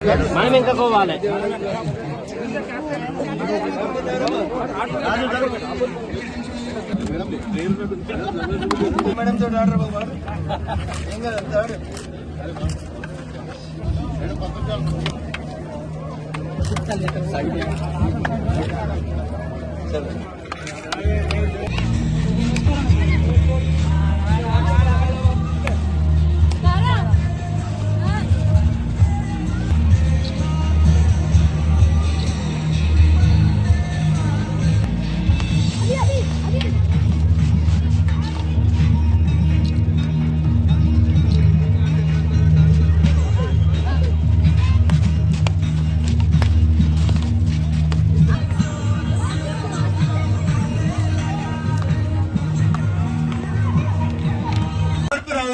మనం ఇంకా పోవాలి మేడం తోటి ఆర్డర్ బాబు ఏం కదా థర్డ్ మార్పు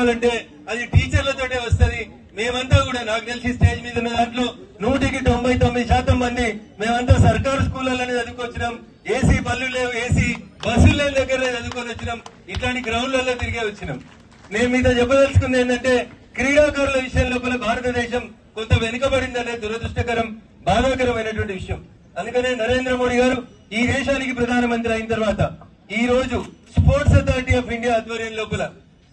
రావాలంటే అది టీచర్లతోటే వస్తది. మేమంతా కూడా నాకు తెలిసి స్టేజ్ మీద ఉన్న దాంట్లో నూటికి తొంభై తొమ్మిది శాతం మంది మేమంతా సర్కారు స్కూళ్ళలోనే చదువుకొచ్చినాం. ఏసీ బళ్ళు లేవు ఏసీ బస్సులు లేని దగ్గరనే చదువుకొని వచ్చినాం. ఇట్లాంటి గ్రౌండ్లలో తిరిగే వచ్చినాం. నేను మీతో చెప్పదలుచుకుంది ఏంటంటే క్రీడాకారుల విషయం లోపల భారతదేశం కొంత వెనుకబడిందనే దురదృష్టకరం బాధాకరమైనటువంటి విషయం. అందుకనే నరేంద్ర మోడీ గారు ఈ దేశానికి ప్రధానమంత్రి అయిన తర్వాత ఈ రోజు స్పోర్ట్స్ అథారిటీ ఆఫ్ ఇండియా ఆధ్వర్యం లోపల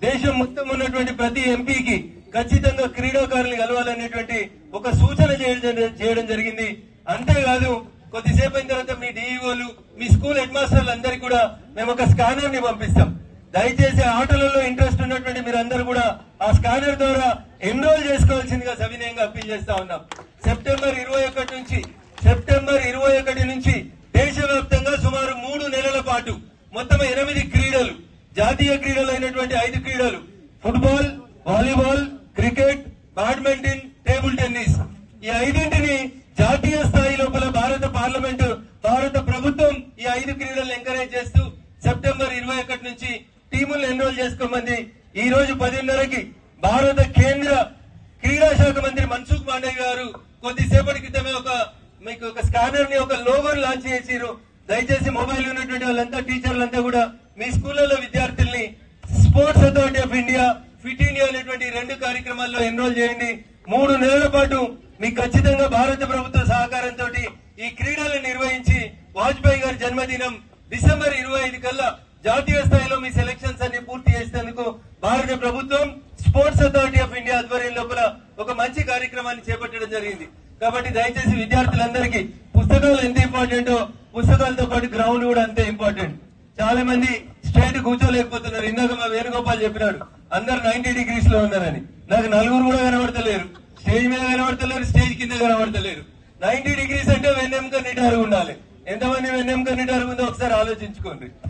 దేశం మొత్తం ఉన్నటువంటి ప్రతి ఎంపీకి ఖచ్చితంగా క్రీడాకారులు కలవాలనేటువంటి ఒక సూచన చేయడం చేయడం జరిగింది. అంతేకాదు కొద్దిసేపు అయిన తర్వాత మీ డిఈఓలు మీ స్కూల్ హెడ్ మాస్టర్లు అందరికీ కూడా మేము ఒక స్కానర్ని పంపిస్తాం. దయచేసి ఆటలలో ఇంట్రెస్ట్ ఉన్నటువంటి మీరందరూ కూడా ఆ స్కానర్ ద్వారా ఎన్రోల్ చేసుకోవాల్సిందిగా సవినయంగా అప్పీల్ చేస్తా ఉన్నాం. సెప్టెంబర్ ఇరవై ఒకటి నుంచి సెప్టెంబర్ ఇరవై ఒకటి నుంచి దేశవ్యాప్తంగా సుమారు మూడు నెలల పాటు మొత్తం ఎనిమిది క్రీడలు జాతీయ క్రీడలు అయినటువంటి ఐదు క్రీడలు. Football volleyball cricket badminton table tennis. ఈ ఐదింటిని జాతీయ స్థాయి లోపల భారత పార్లమెంటు భారత ప్రభుత్వం ఈ ఐదు క్రీడలను ఎంకరేజ్ చేస్తూ సెప్టెంబర్ ఇరవై ఒకటి నుంచి టీములను ఎన్రోల్ చేసుకోమంది. ఈ రోజు పదిన్నరకి భారత కేంద్ర క్రీడా శాఖ మంత్రి మన్సుఖ్ పాండే గారు కొద్దిసేపటి క్రితమే ఒక మీకు ఒక స్కానర్ని ఒక లోగోని లాంచ్ చేసిరు దయచేసి మొబైల్ ఉన్నటువంటి వాళ్ళంతా టీచర్లంతా కూడా మీ స్కూళ్ళలో విద్యార్థుల్ని sports authority of India fit India అనేటువంటి రెండు కార్యక్రమాల్లో ఎన్రోల్ చేయండి. మూడు నెలల పాటు మీకు ఖచ్చితంగా భారత ప్రభుత్వ సహకారంతో ఈ క్రీడలు నిర్వహించి వాజ్పేయి గారి జన్మదినం డిసెంబర్ ఇరవై ఐదు కల్లా జాతీయ స్థాయిలో మీ సెలక్షన్స్ అన్ని పూర్తి చేసేందుకు భారత ప్రభుత్వం స్పోర్ట్స్ అథారిటీ ఆఫ్ ఇండియా ఆధ్వర్యం లోపల ఒక మంచి కార్యక్రమాన్ని చేపట్టడం జరిగింది. కాబట్టి దయచేసి విద్యార్థులందరికీ పుస్తకాలు ఎంత ఇంపార్టెంటో పుస్తకాలతో పాటు గ్రౌండ్ కూడా అంతే ఇంపార్టెంట్. చాలా మంది స్ట్రైట్ కూర్చోలేకపోతున్నారు. ఇందాక మా వేణుగోపాల్ చెప్పినాడు. అందరు నైన్టీ డిగ్రీస్లో ఉన్నారని. నాకు నలుగురు కూడా కనబడతలేరు. స్టేజ్ మీద కనబడతలేరు స్టేజ్ కింద కనబడతలేరు. నైన్టీ డిగ్రీస్ అంటే వెన్నెంక నిటారు ఉండాలి. ఎంతమంది వెన్నెంక నిటారు ఉందో ఒకసారి ఆలోచించుకోండి.